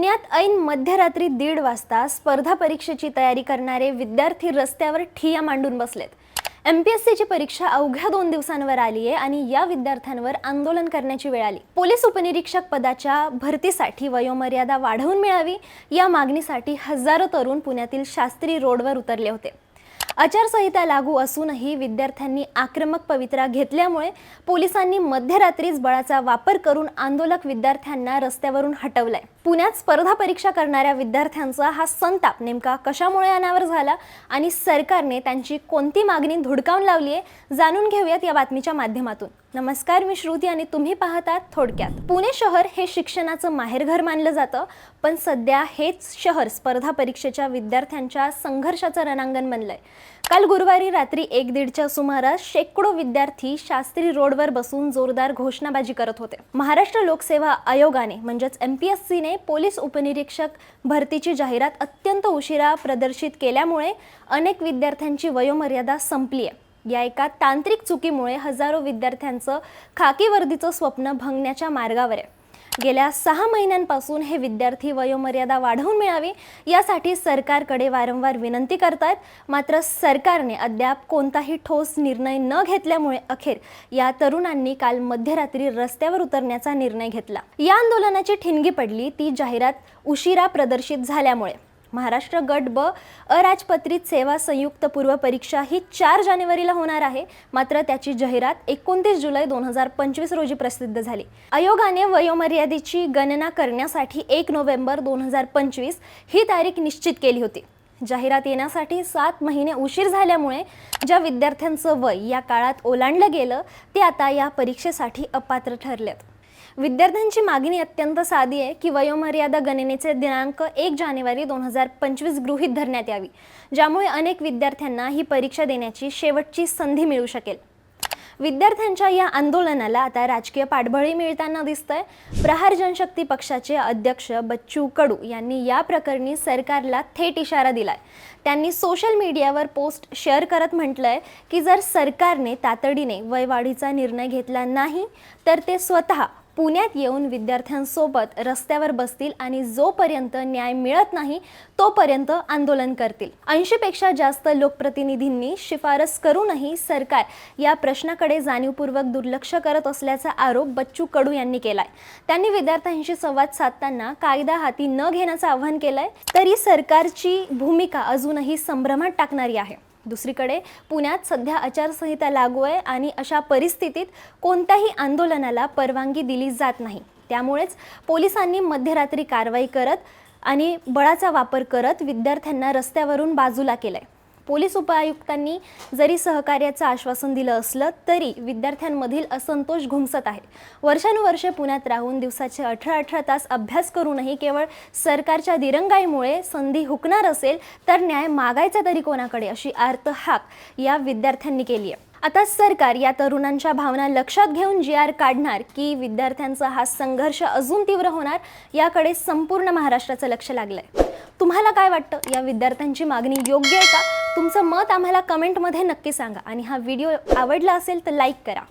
पुण्यात ऐन मध्यरात्री दीड वाजता स्पर्धा परीक्षेची तयारी करणारे विद्यार्थी रस्त्यावर ठिया मांडून बसलेत. एम पी एस सीची परीक्षा अवघ्या दोन दिवसांवर आली आहे आणि या विद्यार्थ्यांवर आंदोलन करण्याची वेळ आली. पोलीस उपनिरीक्षक पदाच्या भरतीसाठी वयोमर्यादा वाढवून मिळावी या मागणीसाठी हजारो तरुण पुण्यातील शास्त्री रोडवर उतरले होते. आचारसंहिता लागू असूनही विद्यार्थ्यांनी आक्रमक पवित्रा घेतल्यामुळे पोलिसांनी मध्यरात्रीच बळाचा वापर करून आंदोलक विद्यार्थ्यांना रस्त्यावरून हटवलंय. पुण्यात स्पर्धा परीक्षा करणाऱ्या विद्यार्थ्यांचा हा संताप नेमका कशामुळे अनावर झाला आणि सरकारने त्यांची कोणती मागणी धुडकावून लावली आहे जाणून घेऊयात या बातमीच्या माध्यमातून. नमस्कार मी श्रुती आणि तुम्ही पाहतात थोडक्यात. पुणे शहर हे शिक्षणाचं माहेरघर मानलं जातं पण सध्या हेच शहर स्पर्धा परीक्षेच्या विद्यार्थ्यांच्या संघर्षाचं रणांगण बनलंय. काल गुरुवारी रात्री एक दीडच्या सुमारास शेकडो विद्यार्थी शास्त्री रोडवर बसून जोरदार घोषणाबाजी करत होते. महाराष्ट्र लोकसेवा आयोगाने म्हणजेच एम पी एस सीने पोलीस उपनिरीक्षक भरतीची जाहिरात अत्यंत उशिरा प्रदर्शित केल्यामुळे अनेक विद्यार्थ्यांची वयोमर्यादा संपली आहे या एका तांत्रिक चुकीमुळे हजारो विद्यार्थ्यांचं खाकी वर्दीचं स्वप्न भंगण्याच्या मार्गावर आहे. गेल्या सहा महिन्यांपासून हे विद्यार्थी वयोमर्यादा वाढवून मिळावी यासाठी सरकारकडे वारंवार विनंती करतायत. मात्र सरकारने अद्याप कोणताही ठोस निर्णय न घेतल्यामुळे अखेर या तरुणांनी काल मध्यरात्री रस्त्यावर उतरण्याचा निर्णय घेतला. या आंदोलनाची ठिणगी पडली ती जाहिरात उशिरा प्रदर्शित झाल्यामुळे. महाराष्ट्र गट ब अराजपत्रित सेवा संयुक्त पूर्व परीक्षा ही चार जानेवारीला होणार आहे. मात्र त्याची जाहिरात एकोणतीस जुलै दोन हजार पंचवीस रोजी प्रसिद्ध झाली. आयोगाने वयोमर्यादेची गणना करण्यासाठी एक नोव्हेंबर दोन हजार पंचवीस ही तारीख निश्चित केली होती. जाहिरात येण्यासाठी सात महिने उशीर झाल्यामुळे ज्या विद्यार्थ्यांचं वय या काळात ओलांडलं गेलं ते आता या परीक्षेसाठी अपात्र ठरलेत. विद्यार्थ्यांची मागणी अत्यंत साधी आहे की वयोमर्यादा गणनेचे दिनांक एक जानेवारी दोन हजार पंचवीस गृहीत धरण्यात यावी ज्यामुळे अनेक विद्यार्थ्यांना ही परीक्षा देण्याची शेवटची संधी मिळू शकेल. विद्यार्थ्यांच्या या आंदोलनाला आता राजकीय पाठबळी मिळताना दिसतंय. प्रहार जनशक्ती पक्षाचे अध्यक्ष बच्चू कडू यांनी या प्रकरणी सरकारला थेट इशारा दिलाय. त्यांनी सोशल मीडियावर पोस्ट शेअर करत म्हटलंय की जर सरकारने तातडीने वयवाढीचा निर्णय घेतला नाही तर ते स्वतः पुण्यात येऊन विद्यार्थ्यांसोबत रस्त्यावर बसतील आणि जोपर्यंत न्याय मिळत नाही तोपर्यंत आंदोलन करतील. ऐंशीपेक्षा जास्त लोकप्रतिनिधींनी शिफारस करूनही सरकार या प्रश्नाकडे जाणीवपूर्वक दुर्लक्ष करत असल्याचा आरोप बच्चू कडू यांनी केलाय. त्यांनी विद्यार्थ्यांशी संवाद साधताना कायदा हाती न घेण्याचं आवाहन केलंय तरी सरकारची भूमिका अजूनही संभ्रमात टाकणारी आहे. दुसरीकडे पुण्यात सध्या आचारसंहिता लागू आहे आणि अशा परिस्थितीत कोणत्याही आंदोलनाला परवानगी दिली जात नाही. त्यामुळेच पोलिसांनी मध्यरात्री कारवाई करत आणि बळाचा वापर करत विद्यार्थ्यांना रस्त्यावरून बाजूला केलं आहे पोलीस उपायुक्तांनी जरी सहकार्याचं आश्वासन दिलं असलं तरी विद्यार्थ्यांमधील असंतोष घुमसत आहे. वर्षानुवर्षे पुण्यात राहून दिवसाचे अठरा अठरा तास अभ्यास करूनही केवळ सरकारच्या दिरंगाईमुळे संधी हुकणार असेल तर न्याय मागायचा तरी कोणाकडे अशी आर्त हाक या विद्यार्थ्यांनी केली आहे. आता सरकार या तरुणांच्या भावना लक्षात घेऊन जी आर काढणार की विद्यार्थ्यांचा हा संघर्ष अजून तीव्र होणार याकडे संपूर्ण महाराष्ट्राचं लक्ष लागलंय. तुम्हाला काय वाटतं? या विद्यार्थ्यांची मागणी योग्य आहे का? तुमचं मत आम्हाला कमेंटमध्ये नक्की सांगा आणि हा व्हिडिओ आवडला असेल तर लाईक करा.